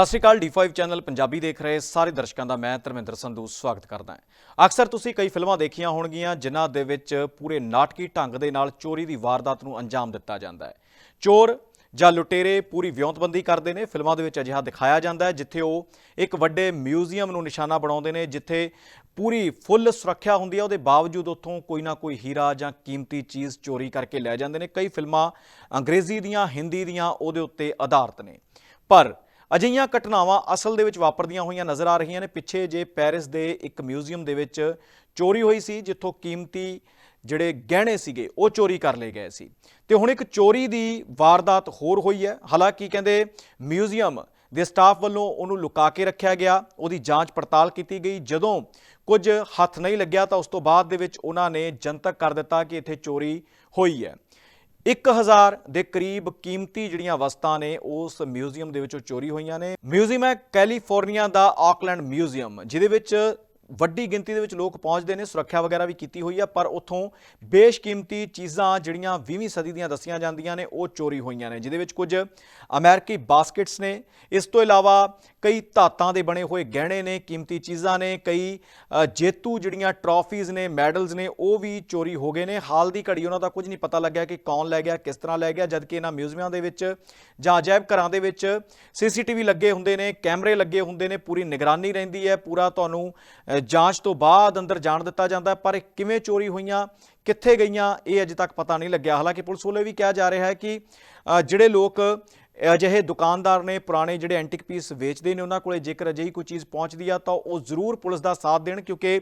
ਸਤਿ ਸ਼੍ਰੀ ਅਕਾਲ D5 channel Punjabi ਦੇਖ ਰਹੇ ਸਾਰੇ ਦਰਸ਼ਕਾਂ ਦਾ ਮੈਂ ਧਰਮਿੰਦਰ ਸੰਧੂ ਸਵਾਗਤ ਕਰਦਾ ਹਾਂ। ਅਕਸਰ ਤੁਸੀਂ ਕਈ ਫਿਲਮਾਂ ਦੇਖੀਆਂ ਹੋਣਗੀਆਂ, ਜਿਨ੍ਹਾਂ ਦੇ ਵਿੱਚ ਪੂਰੇ ਨਾਟਕੀ ਢੰਗ ਦੇ ਨਾਲ ਚੋਰੀ ਦੀ ਵਾਰਦਾਤ ਨੂੰ ਅੰਜਾਮ ਦਿੱਤਾ ਜਾਂਦਾ ਹੈ। ਚੋਰ ਜਾਂ ਲੁਟੇਰੇ ਪੂਰੀ ਵਿਉਂਤਬੰਦੀ ਕਰਦੇ ਨੇ, ਫਿਲਮਾਂ ਦੇ ਵਿੱਚ ਅਜਿਹਾ ਦਿਖਾਇਆ ਜਾਂਦਾ ਹੈ, ਜਿੱਥੇ ਉਹ ਇੱਕ ਵੱਡੇ ਮਿਊਜ਼ੀਅਮ ਨੂੰ ਨਿਸ਼ਾਨਾ ਬਣਾਉਂਦੇ ਨੇ, ਜਿੱਥੇ ਪੂਰੀ ਫੁੱਲ ਸੁਰੱਖਿਆ ਹੁੰਦੀ ਹੈ, ਉਹਦੇ ਬਾਵਜੂਦ ਉੱਥੋਂ ਕੋਈ ਨਾ ਕੋਈ ਹੀਰਾ ਜਾਂ ਕੀਮਤੀ ਚੀਜ਼ ਚੋਰੀ ਕਰਕੇ ਲੈ ਜਾਂਦੇ ਨੇ। ਕਈ ਫਿਲਮਾਂ ਅੰਗਰੇਜ਼ੀ ਦੀਆਂ, ਹਿੰਦੀ ਦੀਆਂ ਉਹਦੇ ਉੱਤੇ ਆਧਾਰਿਤ ਨੇ। ਪਰ ਅਜਿਹੀਆਂ ਘਟਨਾਵਾਂ ਅਸਲ ਦੇ ਵਿੱਚ ਵਾਪਰਦੀਆਂ ਹੋਈਆਂ ਨਜ਼ਰ ਆ ਰਹੀਆਂ ਨੇ। ਪਿੱਛੇ ਜੇ ਪੈਰਿਸ ਦੇ ਇੱਕ ਮਿਊਜ਼ੀਅਮ ਦੇ ਵਿੱਚ ਚੋਰੀ ਹੋਈ ਸੀ, ਜਿੱਥੋਂ ਕੀਮਤੀ ਜਿਹੜੇ ਗਹਿਣੇ ਸੀਗੇ, ਉਹ ਚੋਰੀ ਕਰ ਲਏ ਗਏ ਸੀ। ਤੇ ਹੁਣ ਇੱਕ ਚੋਰੀ ਦੀ ਵਾਰਦਾਤ ਹੋਰ ਹੋਈ ਹੈ। ਹਾਲਾਂਕਿ ਕਹਿੰਦੇ ਮਿਊਜ਼ੀਅਮ ਦੇ ਸਟਾਫ ਵੱਲੋਂ ਉਹਨੂੰ ਲੁਕਾ ਕੇ ਰੱਖਿਆ ਗਿਆ। ਉਹਦੀ ਜਾਂਚ ਪੜਤਾਲ ਕੀਤੀ ਗਈ। ਜਦੋਂ ਕੁਝ ਹੱਥ ਨਹੀਂ ਲੱਗਿਆ ਤਾਂ ਉਸ ਤੋਂ ਬਾਅਦ ਦੇ ਵਿੱਚ ਉਹਨਾਂ ਨੇ ਜਨਤਕ ਕਰ ਦਿੱਤਾ ਕਿ ਇੱਥੇ ਚੋਰੀ ਹੋਈ ਹੈ। 1000 ਦੇ ਕਰੀਬ ਕੀਮਤੀ ਜਿਹੜੀਆਂ ਵਸਤਾਂ ਨੇ ਉਸ ਮਿਊਜ਼ੀਅਮ ਦੇ ਵਿੱਚੋਂ ਚੋਰੀ ਹੋਈਆਂ ਨੇ। ਮਿਊਜ਼ੀਅਮ ਹੈ ਕੈਲੀਫੋਰਨੀਆ ਦਾ ਆਕਲੈਂਡ ਮਿਊਜ਼ੀਅਮ, ਜਿਹਦੇ ਵਿੱਚ ਵੱਡੀ ਗਿਣਤੀ ਦੇ ਵਿੱਚ ਲੋਕ ਪਹੁੰਚਦੇ ਨੇ, ਸੁਰੱਖਿਆ ਵਗੈਰਾ ਵੀ ਕੀਤੀ ਹੋਈ ਆ, ਪਰ ਉੱਥੋਂ ਬੇਸ਼ਕੀਮਤੀ ਚੀਜ਼ਾਂ ਜਿਹੜੀਆਂ 20ਵੀਂ ਸਦੀ ਦੀਆਂ ਦੱਸੀਆਂ ਜਾਂਦੀਆਂ ਨੇ, ਉਹ ਚੋਰੀ ਹੋਈਆਂ ਨੇ, ਜਿਹਦੇ ਵਿੱਚ ਕੁਝ ਅਮਰੀਕੀ ਬਾਸਕਟਸ ਨੇ। ਇਸ ਤੋਂ ਇਲਾਵਾ ਕਈ ਧਾਤਾਂ ਦੇ ਬਣੇ ਹੋਏ ਗਹਿਣੇ ਨੇ, ਕੀਮਤੀ ਚੀਜ਼ਾਂ ਨੇ, ਕਈ ਜੇਤੂ ਜਿਹੜੀਆਂ ਟਰਾਫੀਜ਼ ਨੇ ਮੈਡਲਸ ਨੇ, ਉਹ ਵੀ ਚੋਰੀ ਹੋ ਗਏ ਨੇ। ਹਾਲ ਦੀ ਘੜੀ ਉਹਨਾਂ ਦਾ ਕੁਝ ਨਹੀਂ ਪਤਾ ਲੱਗਿਆ ਕਿ ਕੌਣ ਲੈ ਗਿਆ, ਕਿਸ ਤਰ੍ਹਾਂ ਲੈ ਗਿਆ, ਜਦਕਿ ਇਹਨਾਂ ਮਿਊਜ਼ੀਅਮਾਂ ਦੇ ਵਿੱਚ ਜਾਂ ਅਜਾਇਬ ਘਰਾਂ ਦੇ ਵਿੱਚ ਸੀਸੀਟੀਵੀ ਲੱਗੇ ਹੁੰਦੇ ਨੇ, ਕੈਮਰੇ ਲੱਗੇ ਹੁੰਦੇ ਨੇ, ਪੂਰੀ ਨਿਗਰਾਨੀ ਰਹਿੰਦੀ ਹੈ, ਪੂਰਾ ਤੁਹਾਨੂੰ ਜਾਂਚ ਤੋਂ ਬਾਅਦ ਅੰਦਰ ਜਾਣ ਦਿੱਤਾ ਜਾਂਦਾ ਪਰ ਇਹ ਕਿਵੇਂ ਚੋਰੀ ਹੋਈਆਂ, ਕਿੱਥੇ ਗਈਆਂ, ਇਹ ਅਜੇ ਤੱਕ ਪਤਾ ਨਹੀਂ ਲੱਗਿਆ। ਹਾਲਾਂਕਿ ਪੁਲਿਸ ਵੱਲੋਂ ਇਹ ਵੀ ਕਿਹਾ ਜਾ ਰਿਹਾ ਹੈ ਕਿ ਜਿਹੜੇ ਲੋਕ ਅਜਿਹੇ ਦੁਕਾਨਦਾਰ ਨੇ, ਪੁਰਾਣੇ ਜਿਹੜੇ ਐਂਟੀਕ ਪੀਸ ਵੇਚਦੇ ਨੇ, ਉਹਨਾਂ ਕੋਲੇ ਜੇਕਰ ਅਜਿਹੀ ਕੋਈ ਚੀਜ਼ ਪਹੁੰਚਦੀ ਆ, ਤਾਂ ਉਹ ਜ਼ਰੂਰ ਪੁਲਿਸ ਦਾ ਸਾਥ ਦੇਣ, ਕਿਉਂਕਿ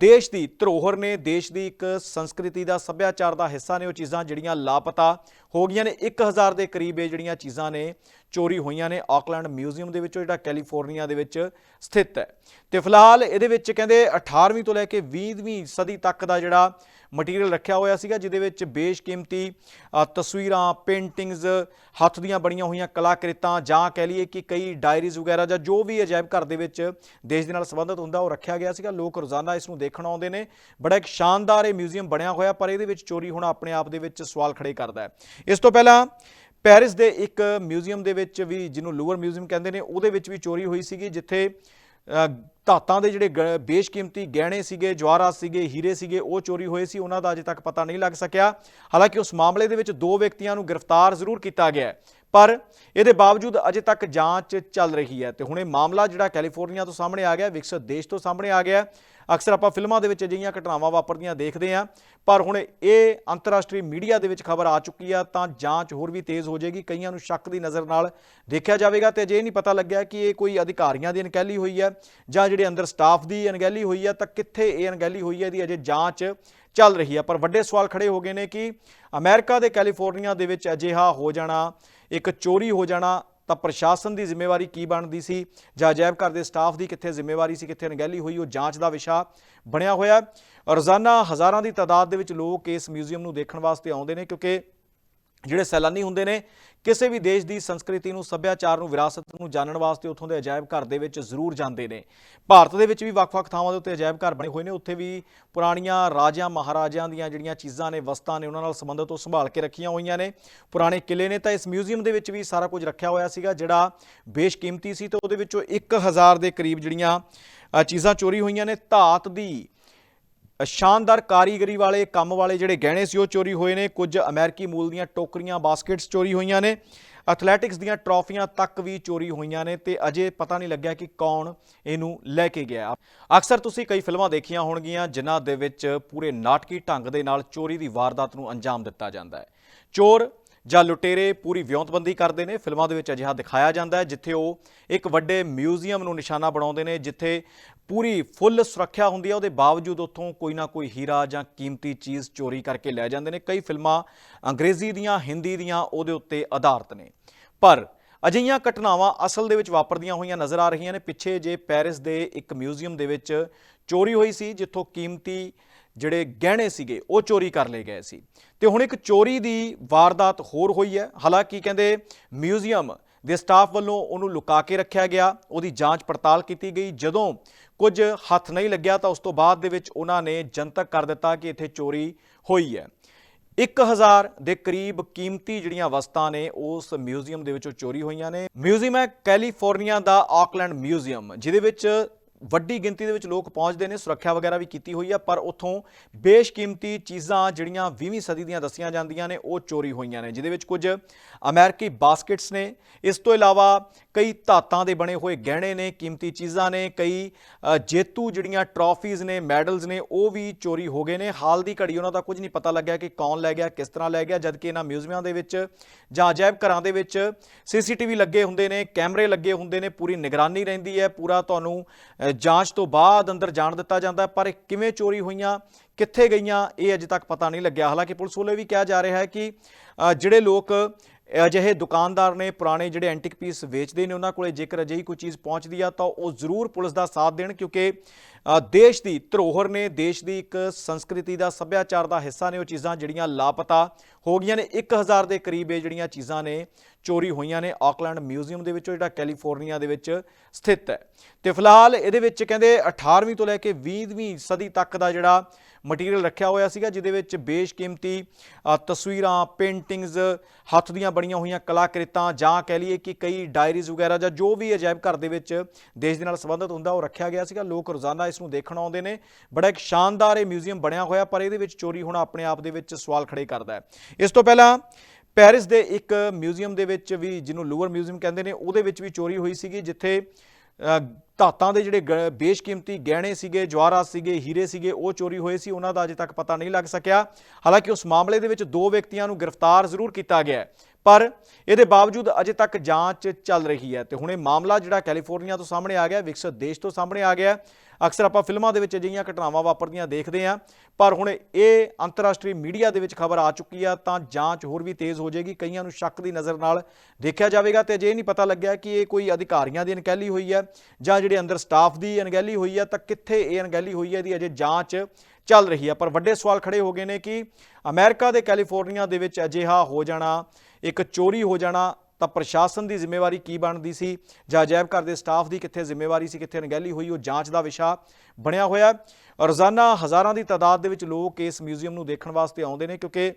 ਦੇਸ਼ ਦੀ ਧਰੋਹਰ ਨੇ, ਦੇਸ਼ ਦੀ ਇੱਕ ਸੰਸਕ੍ਰਿਤੀ ਦਾ ਸੱਭਿਆਚਾਰ ਦਾ ਹਿੱਸਾ ਨੇ ਉਹ ਚੀਜ਼ਾਂ ਜਿਹੜੀਆਂ ਲਾਪਤਾ ਹੋ ਗਈਆਂ ਨੇ। 1000 ਦੇ ਕਰੀਬ ਇਹ ਜਿਹੜੀਆਂ ਚੀਜ਼ਾਂ ਨੇ ਚੋਰੀ ਹੋਈਆਂ ਨੇ। ਆਕਲੈਂਡ ਮਿਊਜ਼ੀਅਮ ਦੇ ਵਿੱਚੋਂ ਜਿਹੜਾ ਕੈਲੀਫੋਰਨੀਆ ਦੇ ਵਿੱਚ ਸਥਿਤ ਹੈ। ਤੇ ਫਿਲਹਾਲ ਇਹਦੇ ਵਿੱਚ ਕਹਿੰਦੇ 18ਵੀਂ ਤੋਂ ਲੈ ਕੇ 20ਵੀਂ ਸਦੀ ਤੱਕ ਦਾ ਜਿਹੜਾ ਮਟੀਰੀਅਲ ਰੱਖਿਆ ਹੋਇਆ ਸੀਗਾ, ਜਿਹਦੇ ਵਿੱਚ ਬੇਸ਼ਕੀਮਤੀ ਤਸਵੀਰਾਂ ਪੇਂਟਿੰਗਸ ਹੱਥ ਦੀਆਂ ਬਣੀਆਂ ਹੋਈਆਂ ਕਲਾਕ੍ਰਿਤਾਂ ਜਾਂ ਕਹਿ ਲਈਏ ਕਿ ਕਈ ਡਾਇਰੀਜ਼ ਵਗੈਰਾ ਜਾਂ ਜੋ ਵੀ ਅਜਾਇਬ ਘਰ ਦੇ ਵਿੱਚ ਦੇਸ਼ ਦੇ ਨਾਲ ਸੰਬੰਧਿਤ ਹੁੰਦਾ, ਉਹ ਰੱਖਿਆ ਗਿਆ ਸੀਗਾ। ਲੋਕ ਰੋਜ਼ਾਨਾ ਇਸ ਨੂੰ ਦੇਖਣ ਆਉਂਦੇ ਨੇ। ਬੜਾ ਇੱਕ ਸ਼ਾਨਦਾਰ ਇਹ ਮਿਊਜ਼ੀਅਮ ਬਣਿਆ ਹੋਇਆ, ਪਰ ਇਹਦੇ ਵਿੱਚ ਚੋਰੀ ਹੋਣਾ ਆਪਣੇ ਆਪ ਦੇ ਵਿੱਚ ਸਵਾਲ ਖੜੇ ਕਰਦਾ ਹੈ। ਇਸ ਤੋਂ ਪਹਿਲਾਂ ਪੈਰਿਸ ਦੇ ਇੱਕ ਮਿਊਜ਼ੀਅਮ ਦੇ ਵਿੱਚ ਵੀ, ਜਿਹਨੂੰ ਲੂਵਰ ਮਿਊਜ਼ੀਅਮ ਕਹਿੰਦੇ ਨੇ, ਉਹਦੇ ਵਿੱਚ ਵੀ ਚੋਰੀ ਹੋਈ ਸੀਗੀ, ਜਿੱਥੇ ਧਾਤਾਂ ਦੇ ਜਿਹੜੇ ਗ- ਬੇਸ਼ਕੀਮਤੀ ਗਹਿਣੇ ਸੀਗੇ, ਜਵਾਹਰਾਤ ਸੀਗੇ, ਹੀਰੇ ਸੀਗੇ, ਉਹ ਚੋਰੀ ਹੋਏ ਸੀ। ਉਹਨਾਂ ਦਾ ਅਜੇ ਤੱਕ ਪਤਾ ਨਹੀਂ ਲੱਗ ਸਕਿਆ। ਹਾਲਾਂਕਿ ਉਸ ਮਾਮਲੇ ਦੇ ਵਿੱਚ ਦੋ ਵਿਅਕਤੀਆਂ ਨੂੰ ਗ੍ਰਿਫਤਾਰ ਜ਼ਰੂਰ ਕੀਤਾ ਗਿਆ ਪਰ ਇਹਦੇ ਬਾਵਜੂਦ ਅਜੇ ਤੱਕ ਜਾਂਚ ਚੱਲ ਰਹੀ ਹੈ। ਤੇ ਹੁਣ ਇਹ ਮਾਮਲਾ ਜਿਹੜਾ ਕੈਲੀਫੋਰਨੀਆ ਤੋਂ ਸਾਹਮਣੇ ਆ ਗਿਆ, ਵਿਕਸਿਤ ਦੇਸ਼ ਤੋਂ ਸਾਹਮਣੇ ਆ ਗਿਆ ਅਕਸਰ ਆਪਾਂ ਫਿਲਮਾਂ ਦੇ ਵਿੱਚ ਅਜਿਹੀਆਂ ਘਟਨਾਵਾਂ ਵਾਪਰਦੀਆਂ ਦੇਖਦੇ ਹਾਂ, ਪਰ ਹੁਣ ਇਹ ਅੰਤਰਰਾਸ਼ਟਰੀ ਮੀਡੀਆ ਦੇ ਵਿੱਚ ਖਬਰ ਆ ਚੁੱਕੀ ਆ, ਤਾਂ ਜਾਂਚ ਹੋਰ ਵੀ ਤੇਜ਼ ਹੋ ਜਾਏਗੀ, ਕਈਆਂ ਨੂੰ ਸ਼ੱਕ ਦੀ ਨਜ਼ਰ ਨਾਲ ਦੇਖਿਆ ਜਾਵੇਗਾ ਤੇ ਅਜੇ ਨਹੀਂ ਪਤਾ ਲੱਗਿਆ ਕਿ ਇਹ ਕੋਈ ਅਧਿਕਾਰੀਆਂ ਦੀ ਅਣਗਹਿਲੀ ਹੋਈ ਹੈ ਜਾਂ ਜਿਹੜੇ ਅੰਦਰ ਸਟਾਫ ਦੀ ਅਣਗਹਿਲੀ ਹੋਈ ਹੈ ਤਾਂ ਕਿੱਥੇ ਇਹ ਅਣਗਹਿਲੀ ਹੋਈ ਹੈ ਇਹਦੀ ਅਜੇ ਜਾਂਚ ਚੱਲ ਰਹੀ ਹੈ ਪਰ ਵੱਡੇ ਸਵਾਲ ਖੜੇ ਹੋ ਗਏ ਨੇ ਕਿ ਅਮਰੀਕਾ ਦੇ ਕੈਲੀਫੋਰਨੀਆ ਦੇ ਵਿੱਚ ਅਜਿਹਾ ਹੋ ਜਾਣਾ, ਇੱਕ ਚੋਰੀ ਹੋ ਜਾਣਾ ਤਾਂ ਪ੍ਰਸ਼ਾਸਨ ਦੀ ਜ਼ਿੰਮੇਵਾਰੀ ਕੀ ਬਣਦੀ ਸੀ? ਜਾਂ ਅਜਾਇਬ ਘਰ ਦੇ ਸਟਾਫ ਦੀ ਕਿੱਥੇ ਜ਼ਿੰਮੇਵਾਰੀ ਸੀ? ਕਿੱਥੇ ਅਣਗਹਿਲੀ ਹੋਈ? ਉਹ ਜਾਂਚ ਦਾ ਵਿਸ਼ਾ ਬਣਿਆ ਹੋਇਆ ਰੋਜ਼ਾਨਾ ਹਜ਼ਾਰਾਂ ਦੀ ਤਾਦਾਦ ਦੇ ਵਿੱਚ ਲੋਕ ਇਸ ਮਿਊਜ਼ੀਅਮ ਨੂੰ ਦੇਖਣ ਵਾਸਤੇ ਆਉਂਦੇ ਨੇ ਕਿਉਂਕਿ ਜਿਹੜੇ ਸੈਲਾਨੀ ਹੁੰਦੇ ਨੇ, ਕਿਸੇ ਵੀ ਦੇਸ਼ ਦੀ ਸੰਸਕ੍ਰਿਤੀ ਨੂੰ, ਸੱਭਿਆਚਾਰ ਨੂੰ, ਵਿਰਾਸਤ ਨੂੰ ਜਾਣਨ ਵਾਸਤੇ ਉੱਥੋਂ ਦੇ ਅਜਾਇਬ ਘਰ ਦੇ ਵਿੱਚ ਜ਼ਰੂਰ ਜਾਂਦੇ ਨੇ। ਭਾਰਤ ਦੇ ਵਿੱਚ ਵੀ ਵੱਖ-ਵੱਖ ਥਾਵਾਂ ਦੇ ਉੱਤੇ ਅਜਾਇਬ ਘਰ ਬਣੇ ਹੋਏ ਨੇ। ਉੱਥੇ ਵੀ ਪੁਰਾਣੀਆਂ ਰਾਜਿਆਂ, ਮਹਾਰਾਜਿਆਂ ਦੀਆਂ ਜਿਹੜੀਆਂ ਚੀਜ਼ਾਂ ਨੇ, ਵਸਤਾਂ ਨੇ, ਉਹਨਾਂ ਨਾਲ ਸੰਬੰਧਿਤ ਉਹ ਸੰਭਾਲ ਕੇ ਰੱਖੀਆਂ ਹੋਈਆਂ ਨੇ। ਪੁਰਾਣੇ ਕਿਲੇ ਨੇ ਤਾਂ ਇਸ ਮਿਊਜ਼ੀਅਮ ਦੇ ਵਿੱਚ ਵੀ ਸਾਰਾ ਕੁਝ ਰੱਖਿਆ ਹੋਇਆ ਸੀਗਾ, ਜਿਹੜਾ ਬੇਸ਼ਕੀਮਤੀ ਸੀ ਤੇ ਉਹਦੇ ਵਿੱਚੋਂ 1000 ਦੇ ਕਰੀਬ ਜਿਹੜੀਆਂ ਚੀਜ਼ਾਂ ਚੋਰੀ ਹੋਈਆਂ ਨੇ। ਧਾਤ ਦੀ ਸ਼ਾਨਦਾਰ ਕਾਰੀਗਰੀ ਵਾਲੇ ਕੰਮ ਵਾਲੇ ਜਿਹੜੇ ਗਹਿਣੇ ਸੀ ਉਹ ਚੋਰੀ ਹੋਏ ਨੇ। ਕੁਝ ਅਮਰੀਕੀ ਮੂਲ ਦੀਆਂ ਟੋਕਰੀਆਂ, ਬਾਸਕਟਸ ਚੋਰੀ ਹੋਈਆਂ ਨੇ। ਐਥਲੈਟਿਕਸ ਦੀਆਂ ਟਰੋਫੀਆਂ ਤੱਕ ਵੀ ਚੋਰੀ ਹੋਈਆਂ ਨੇ ਤੇ ਅਜੇ ਪਤਾ ਨਹੀਂ ਲੱਗਿਆ ਕਿ ਕੌਣ ਇਹਨੂੰ ਲੈ ਕੇ ਗਿਆ। ਅਕਸਰ ਤੁਸੀਂ ਕਈ ਫਿਲਮਾਂ ਦੇਖੀਆਂ ਹੋਣਗੀਆਂ ਜਿਨ੍ਹਾਂ ਦੇ ਵਿੱਚ ਪੂਰੇ ਨਾਟਕੀ ਢੰਗ ਦੇ ਨਾਲ ਚੋਰੀ ਦੀ ਵਾਰਦਾਤ ਨੂੰ ਅੰਜਾਮ ਦਿੱਤਾ ਜਾਂਦਾ ਹੈ। ਚੋਰ ਜਾਂ ਲੁਟੇਰੇ ਪੂਰੀ ਵਿਉਂਤਬੰਦੀ ਕਰਦੇ ਨੇ, ਫਿਲਮਾਂ ਦੇ ਵਿੱਚ ਅਜਿਹਾ ਦਿਖਾਇਆ ਜਾਂਦਾ ਹੈ, ਜਿੱਥੇ ਉਹ ਇੱਕ ਵੱਡੇ ਮਿਊਜ਼ੀਅਮ ਨੂੰ ਨਿਸ਼ਾਨਾ ਬਣਾਉਂਦੇ ਨੇ, ਜਿੱਥੇ ਪੂਰੀ ਫੁੱਲ ਸੁਰੱਖਿਆ ਹੁੰਦੀ ਹੈ, ਉਹਦੇ ਬਾਵਜੂਦ ਉੱਥੋਂ ਕੋਈ ਨਾ ਕੋਈ ਹੀਰਾ ਜਾਂ ਕੀਮਤੀ ਚੀਜ਼ ਚੋਰੀ ਕਰਕੇ ਲੈ ਜਾਂਦੇ ਨੇ। ਕਈ ਫਿਲਮਾਂ ਅੰਗਰੇਜ਼ੀ ਦੀਆਂ, ਹਿੰਦੀ ਦੀਆਂ ਉਹਦੇ ਉੱਤੇ ਆਧਾਰਿਤ ਨੇ। ਪਰ ਅਜਿਹੀਆਂ ਘਟਨਾਵਾਂ ਅਸਲ ਦੇ ਵਿੱਚ ਵਾਪਰਦੀਆਂ ਹੋਈਆਂ ਨਜ਼ਰ ਆ ਰਹੀਆਂ ਨੇ। ਪਿੱਛੇ ਜੇ ਪੈਰਿਸ ਦੇ ਇੱਕ ਮਿਊਜ਼ੀਅਮ ਦੇ ਵਿੱਚ ਚੋਰੀ ਹੋਈ ਸੀ, ਜਿੱਥੋਂ ਕੀਮਤੀ ਜਿਹੜੇ ਗਹਿਣੇ ਸੀਗੇ, ਉਹ ਚੋਰੀ ਕਰ ਲਏ ਗਏ ਸੀ। ਤੇ ਹੁਣ ਇੱਕ ਚੋਰੀ ਦੀ ਵਾਰਦਾਤ ਹੋਰ ਹੋਈ ਹੈ। ਹਾਲਾਂਕਿ ਕਹਿੰਦੇ ਮਿਊਜ਼ੀਅਮ ਦੇ ਸਟਾਫ ਵੱਲੋਂ ਉਹਨੂੰ ਲੁਕਾ ਕੇ ਰੱਖਿਆ ਗਿਆ। ਉਹਦੀ ਜਾਂਚ ਪੜਤਾਲ ਕੀਤੀ ਗਈ। ਜਦੋਂ ਕੁਝ ਹੱਥ ਨਹੀਂ ਲੱਗਿਆ ਤਾਂ ਉਸ ਤੋਂ ਬਾਅਦ ਦੇ ਵਿੱਚ ਉਹਨਾਂ ਨੇ ਜਨਤਕ ਕਰ ਦਿੱਤਾ ਕਿ ਇੱਥੇ ਚੋਰੀ ਹੋਈ ਹੈ। 1000 ਦੇ ਕਰੀਬ ਕੀਮਤੀ ਜਿਹੜੀਆਂ ਵਸਤਾਂ ਨੇ, ਉਸ ਮਿਊਜ਼ੀਅਮ ਦੇ ਵਿੱਚੋਂ ਚੋਰੀ ਹੋਈਆਂ ਨੇ। ਮਿਊਜ਼ੀਅਮ ਹੈ ਕੈਲੀਫੋਰਨੀਆ ਦਾ ਆਕਲੈਂਡ ਮਿਊਜ਼ੀਅਮ, ਜਿਹਦੇ ਵਿੱਚ ਵੱਡੀ ਗਿਣਤੀ ਦੇ ਵਿੱਚ ਲੋਕ ਪਹੁੰਚਦੇ ਨੇ, ਸੁਰੱਖਿਆ ਵਗੈਰਾ ਵੀ ਕੀਤੀ ਹੋਈ ਆ, ਪਰ ਉੱਥੋਂ ਬੇਸ਼ਕੀਮਤੀ ਚੀਜ਼ਾਂ ਜਿਹੜੀਆਂ 20ਵੀਂ ਸਦੀ ਦੀਆਂ ਦੱਸੀਆਂ ਜਾਂਦੀਆਂ ਨੇ, ਉਹ ਚੋਰੀ ਹੋਈਆਂ ਨੇ, ਜਿਹਦੇ ਵਿੱਚ ਕੁਝ ਅਮਰੀਕੀ ਬਾਸਕਟਸ ਨੇ। ਇਸ ਤੋਂ ਇਲਾਵਾ ਕਈ ਧਾਤਾਂ ਦੇ ਬਣੇ ਹੋਏ ਗਹਿਣੇ ਨੇ, ਕੀਮਤੀ ਚੀਜ਼ਾਂ ਨੇ, ਕਈ ਜੇਤੂ ਜਿਹੜੀਆਂ ਟਰਾਫੀਜ਼ ਨੇ ਮੈਡਲਸ ਨੇ, ਉਹ ਵੀ ਚੋਰੀ ਹੋ ਗਏ ਨੇ। ਹਾਲ ਦੀ ਘੜੀ ਉਹਨਾਂ ਦਾ ਕੁਝ ਨਹੀਂ ਪਤਾ ਲੱਗਿਆ ਕਿ ਕੌਣ ਲੈ ਗਿਆ, ਕਿਸ ਤਰ੍ਹਾਂ ਲੈ ਗਿਆ, ਜਦਕਿ ਇਹਨਾਂ ਮਿਊਜ਼ੀਅਮਾਂ ਦੇ ਵਿੱਚ ਜਾਂ ਅਜਾਇਬ ਘਰਾਂ ਦੇ ਵਿੱਚ ਸੀਸੀਟੀਵੀ ਲੱਗੇ ਹੁੰਦੇ ਨੇ, ਕੈਮਰੇ ਲੱਗੇ ਹੁੰਦੇ ਨੇ, ਪੂਰੀ ਨਿਗਰਾਨੀ ਰਹਿੰਦੀ ਹੈ, ਪੂਰਾ ਤੁਹਾਨੂੰ ਜਾਂਚ ਤੋਂ ਬਾਅਦ ਅੰਦਰ ਜਾਣ ਦਿੱਤਾ ਜਾਂਦਾ ਪਰ ਇਹ ਕਿਵੇਂ ਚੋਰੀ ਹੋਈਆਂ, ਕਿੱਥੇ ਗਈਆਂ, ਇਹ ਅਜੇ ਤੱਕ ਪਤਾ ਨਹੀਂ ਲੱਗਿਆ। ਹਾਲਾਂਕਿ ਪੁਲਿਸ ਵੱਲੋਂ ਵੀ ਕਿਹਾ ਜਾ ਰਿਹਾ ਹੈ ਕਿ ਜਿਹੜੇ ਲੋਕ ਅਜਿਹੇ ਦੁਕਾਨਦਾਰ ਨੇ, ਪੁਰਾਣੇ ਜਿਹੜੇ ਐਂਟੀਕ ਪੀਸ ਵੇਚਦੇ ਨੇ, ਉਹਨਾਂ ਕੋਲੇ ਜੇਕਰ ਅਜਿਹੀ ਕੋਈ ਚੀਜ਼ ਪਹੁੰਚਦੀ ਆ, ਤਾਂ ਉਹ ਜ਼ਰੂਰ ਪੁਲਿਸ ਦਾ ਸਾਥ ਦੇਣ, ਕਿਉਂਕਿ ਦੇਸ਼ ਦੀ ਧਰੋਹਰ ਨੇ, ਦੇਸ਼ ਦੀ ਇੱਕ ਸੰਸਕ੍ਰਿਤੀ ਦਾ ਸੱਭਿਆਚਾਰ ਦਾ ਹਿੱਸਾ ਨੇ ਉਹ ਚੀਜ਼ਾਂ ਜਿਹੜੀਆਂ ਲਾਪਤਾ ਹੋ ਗਈਆਂ ਨੇ। 1000 ਦੇ ਕਰੀਬ ਇਹ ਜਿਹੜੀਆਂ ਚੀਜ਼ਾਂ ਨੇ ਚੋਰੀ ਹੋਈਆਂ ਨੇ। ਆਕਲੈਂਡ ਮਿਊਜ਼ੀਅਮ ਦੇ ਵਿੱਚੋਂ ਜਿਹੜਾ ਕੈਲੀਫੋਰਨੀਆ ਦੇ ਵਿੱਚ ਸਥਿਤ ਹੈ। ਤੇ ਫਿਲਹਾਲ ਇਹਦੇ ਵਿੱਚ ਕਹਿੰਦੇ 18ਵੀਂ ਤੋਂ ਲੈ ਕੇ 20ਵੀਂ ਸਦੀ ਤੱਕ ਦਾ ਜਿਹੜਾ ਮਟੀਰੀਅਲ ਰੱਖਿਆ ਹੋਇਆ ਸੀਗਾ, ਜਿਹਦੇ ਵਿੱਚ ਬੇਸ਼ਕੀਮਤੀ ਤਸਵੀਰਾਂ ਪੇਂਟਿੰਗਸ ਹੱਥ ਦੀਆਂ ਬਣੀਆਂ ਹੋਈਆਂ ਕਲਾਕ੍ਰਿਤਾਂ ਜਾਂ ਕਹਿ ਲਈਏ ਕਿ ਕਈ ਡਾਇਰੀਜ਼ ਵਗੈਰਾ ਜਾਂ ਜੋ ਵੀ ਅਜਾਇਬ ਘਰ ਦੇ ਵਿੱਚ ਦੇਸ਼ ਦੇ ਨਾਲ ਸੰਬੰਧਿਤ ਹੁੰਦਾ, ਉਹ ਰੱਖਿਆ ਗਿਆ ਸੀਗਾ। ਲੋਕ ਰੋਜ਼ਾਨਾ ਇਸ ਨੂੰ ਦੇਖਣ ਆਉਂਦੇ ਨੇ। ਬੜਾ ਇੱਕ ਸ਼ਾਨਦਾਰ ਇਹ ਮਿਊਜ਼ੀਅਮ ਬਣਿਆ ਹੋਇਆ, ਪਰ ਇਹਦੇ ਵਿੱਚ ਚੋਰੀ ਹੋਣਾ ਆਪਣੇ ਆਪ ਦੇ ਵਿੱਚ ਸਵਾਲ ਖੜੇ ਕਰਦਾ ਹੈ। ਇਸ ਤੋਂ ਪਹਿਲਾਂ ਪੈਰਿਸ ਦੇ ਇੱਕ ਮਿਊਜ਼ੀਅਮ ਦੇ ਵਿੱਚ ਵੀ, ਜਿਹਨੂੰ ਲੂਵਰ ਮਿਊਜ਼ੀਅਮ ਕਹਿੰਦੇ ਨੇ, ਉਹਦੇ ਵਿੱਚ ਵੀ ਚੋਰੀ ਹੋਈ ਸੀਗੀ, ਜਿੱਥੇ ਧਾਤਾਂ ਦੇ ਜਿਹੜੇ ਗ- ਬੇਸ਼ਕੀਮਤੀ ਗਹਿਣੇ ਸੀਗੇ, ਜਵਾਹਰਾਤ ਸੀਗੇ, ਹੀਰੇ ਸੀਗੇ, ਉਹ ਚੋਰੀ ਹੋਏ ਸੀ। ਉਹਨਾਂ ਦਾ ਅਜੇ ਤੱਕ ਪਤਾ ਨਹੀਂ ਲੱਗ ਸਕਿਆ। ਹਾਲਾਂਕਿ ਉਸ ਮਾਮਲੇ ਦੇ ਵਿੱਚ ਦੋ ਵਿਅਕਤੀਆਂ ਨੂੰ ਗ੍ਰਿਫਤਾਰ ਜ਼ਰੂਰ ਕੀਤਾ ਗਿਆ ਪਰ ਇਹਦੇ ਬਾਵਜੂਦ ਅਜੇ ਤੱਕ ਜਾਂਚ ਚੱਲ ਰਹੀ ਹੈ। ਤੇ ਹੁਣ ਇਹ ਮਾਮਲਾ ਜਿਹੜਾ ਕੈਲੀਫੋਰਨੀਆ ਤੋਂ ਸਾਹਮਣੇ ਆ ਗਿਆ, ਵਿਕਸਿਤ ਦੇਸ਼ ਤੋਂ ਸਾਹਮਣੇ ਆ ਗਿਆ ਅਕਸਰ ਆਪਾਂ ਫਿਲਮਾਂ ਦੇ ਵਿੱਚ ਅਜਿਹੀਆਂ ਘਟਨਾਵਾਂ ਵਾਪਰਦੀਆਂ ਦੇਖਦੇ ਹਾਂ, ਪਰ ਹੁਣ ਇਹ ਅੰਤਰਰਾਸ਼ਟਰੀ ਮੀਡੀਆ ਦੇ ਵਿੱਚ ਖਬਰ ਆ ਚੁੱਕੀ ਆ, ਤਾਂ ਜਾਂਚ ਹੋਰ ਵੀ ਤੇਜ਼ ਹੋ ਜਾਏਗੀ। ਕਈਆਂ ਨੂੰ ਸ਼ੱਕ ਦੀ ਨਜ਼ਰ ਨਾਲ ਦੇਖਿਆ ਜਾਵੇਗਾ ਤੇ ਅਜੇ ਨਹੀਂ ਪਤਾ ਲੱਗਿਆ ਕਿ ਇਹ ਕੋਈ ਅਧਿਕਾਰੀਆਂ ਦੀ ਅਣਗਹਿਲੀ ਹੋਈ ਹੈ ਜਾਂ ਜਿਹੜੇ ਅੰਦਰ ਸਟਾਫ ਦੀ ਅਣਗਹਿਲੀ ਹੋਈ ਹੈ, ਤਾਂ ਕਿੱਥੇ ਇਹ ਅਣਗਹਿਲੀ ਹੋਈ ਹੈ, ਇਹਦੀ ਅਜੇ ਜਾਂਚ ਚੱਲ ਰਹੀ ਹੈ। ਪਰ ਵੱਡੇ ਸਵਾਲ ਖੜੇ ਹੋ ਗਏ ਨੇ ਕਿ ਅਮਰੀਕਾ ਦੇ ਕੈਲੀਫੋਰਨੀਆ ਦੇ ਵਿੱਚ ਅਜਿਹਾ ਹੋ ਜਾਣਾ, ਇੱਕ ਚੋਰੀ ਹੋ ਜਾਣਾ ਤਾਂ ਪ੍ਰਸ਼ਾਸਨ ਦੀ ਜ਼ਿੰਮੇਵਾਰੀ ਕੀ ਬਣਦੀ ਸੀ? ਜਾਂ ਅਜਾਇਬ ਘਰ ਦੇ ਸਟਾਫ ਦੀ ਕਿੱਥੇ ਜ਼ਿੰਮੇਵਾਰੀ ਸੀ? ਕਿੱਥੇ ਅਣਗਹਿਲੀ ਹੋਈ? ਉਹ ਜਾਂਚ ਦਾ ਵਿਸ਼ਾ ਬਣਿਆ ਹੋਇਆ ਰੋਜ਼ਾਨਾ ਹਜ਼ਾਰਾਂ ਦੀ ਤਾਦਾਦ ਦੇ ਵਿੱਚ ਲੋਕ ਇਸ ਮਿਊਜ਼ੀਅਮ ਨੂੰ ਦੇਖਣ ਵਾਸਤੇ ਆਉਂਦੇ ਨੇ ਕਿਉਂਕਿ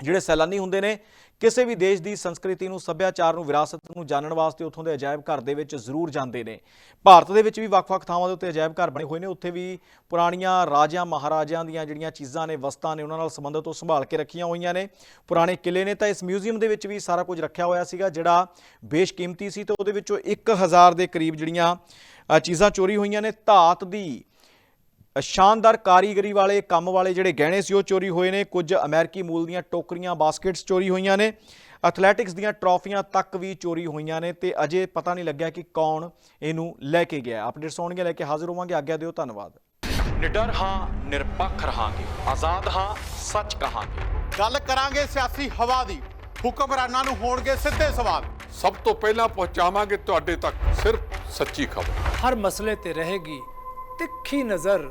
ਜਿਹੜੇ ਸੈਲਾਨੀ ਹੁੰਦੇ ਨੇ ਕਿਸੇ ਵੀ ਦੇਸ਼ ਦੀ ਸੰਸਕ੍ਰਿਤੀ ਨੂੰ, ਸੱਭਿਆਚਾਰ ਨੂੰ, ਵਿਰਾਸਤ ਨੂੰ ਜਾਣਨ ਵਾਸਤੇ ਉੱਥੋਂ ਦੇ ਅਜਾਇਬ ਘਰ ਦੇ ਵਿੱਚ ਜ਼ਰੂਰ ਜਾਂਦੇ ਨੇ। ਭਾਰਤ ਦੇ ਵਿੱਚ ਵੀ ਵੱਖ-ਵੱਖ ਥਾਵਾਂ ਦੇ ਉੱਤੇ ਅਜਾਇਬ ਘਰ ਬਣੇ ਹੋਏ ਨੇ। ਉੱਥੇ ਵੀ ਪੁਰਾਣੀਆਂ ਰਾਜਿਆਂ, ਮਹਾਰਾਜਿਆਂ ਦੀਆਂ ਜਿਹੜੀਆਂ ਚੀਜ਼ਾਂ ਨੇ, ਵਸਤਾਂ ਨੇ, ਉਹਨਾਂ ਨਾਲ ਸੰਬੰਧਿਤ ਉਹ ਸੰਭਾਲ ਕੇ ਰੱਖੀਆਂ ਹੋਈਆਂ ਨੇ। ਪੁਰਾਣੇ ਕਿਲੇ ਨੇ ਤਾਂ ਇਸ ਮਿਊਜ਼ੀਅਮ ਦੇ ਵਿੱਚ ਵੀ ਸਾਰਾ ਕੁਝ ਰੱਖਿਆ ਹੋਇਆ ਸੀਗਾ, ਜਿਹੜਾ ਬੇਸ਼ਕੀਮਤੀ ਸੀ ਤੇ ਉਹਦੇ ਵਿੱਚੋਂ 1000 ਦੇ ਕਰੀਬ ਜਿਹੜੀਆਂ ਚੀਜ਼ਾਂ ਚੋਰੀ ਹੋਈਆਂ ਨੇ। ਧਾਤ ਦੀ ਸ਼ਾਨਦਾਰ ਕਾਰੀਗਰੀ ਵਾਲੇ ਕੰਮ ਵਾਲੇ ਜਿਹੜੇ ਗਹਿਣੇ ਸੀ ਉਹ ਚੋਰੀ ਹੋਏ ਨੇ। ਕੁਝ ਅਮਰੀਕੀ ਮੂਲ ਦੀਆਂ ਟੋਕਰੀਆਂ ਬਾਸਕਟਸ ਚੋਰੀ ਹੋਈਆਂ ਨੇ। ਐਥਲੈਟਿਕਸ ਦੀਆਂ ਟਰਾਫੀਆਂ ਤੱਕ ਵੀ ਚੋਰੀ ਹੋਈਆਂ ਨੇ ਤੇ ਅਜੇ ਪਤਾ ਨਹੀਂ ਲੱਗਿਆ ਕਿ ਕੌਣ ਇਹਨੂੰ ਲੈ ਕੇ ਗਿਆ। ਅਪਡੇਟਸ ਆਉਣਗੇ ਲੈ ਕੇ ਹਾਜ਼ਰ ਹੋਵਾਂਗੇ। ਆਗਿਆ ਦਿਓ ਧੰਨਵਾਦ। ਨਿਡਰ ਹਾਂ ਨਿਰਪੱਖ ਰਹਾਂਗੇ। ਆਜ਼ਾਦ ਹਾਂ ਸੱਚ ਕਹਾਂਗੇ। ਗੱਲ ਕਰਾਂਗੇ ਸਿਆਸੀ ਹਵਾ ਦੀ। ਹੁਕਮਰਾਨਾਂ ਨੂੰ ਹੋਣਗੇ ਸਿੱਧੇ ਸਵਾਲ। ਸਭ ਤੋਂ ਪਹਿਲਾਂ ਪਹੁੰਚਾਵਾਂਗੇ ਤੁਹਾਡੇ ਤੱਕ ਸਿਰਫ ਸੱਚੀ ਖਬਰ। ਹਰ ਮਸਲੇ ਤੇ ਰਹੇਗੀ ਤਿੱਖੀ ਨਜ਼ਰ।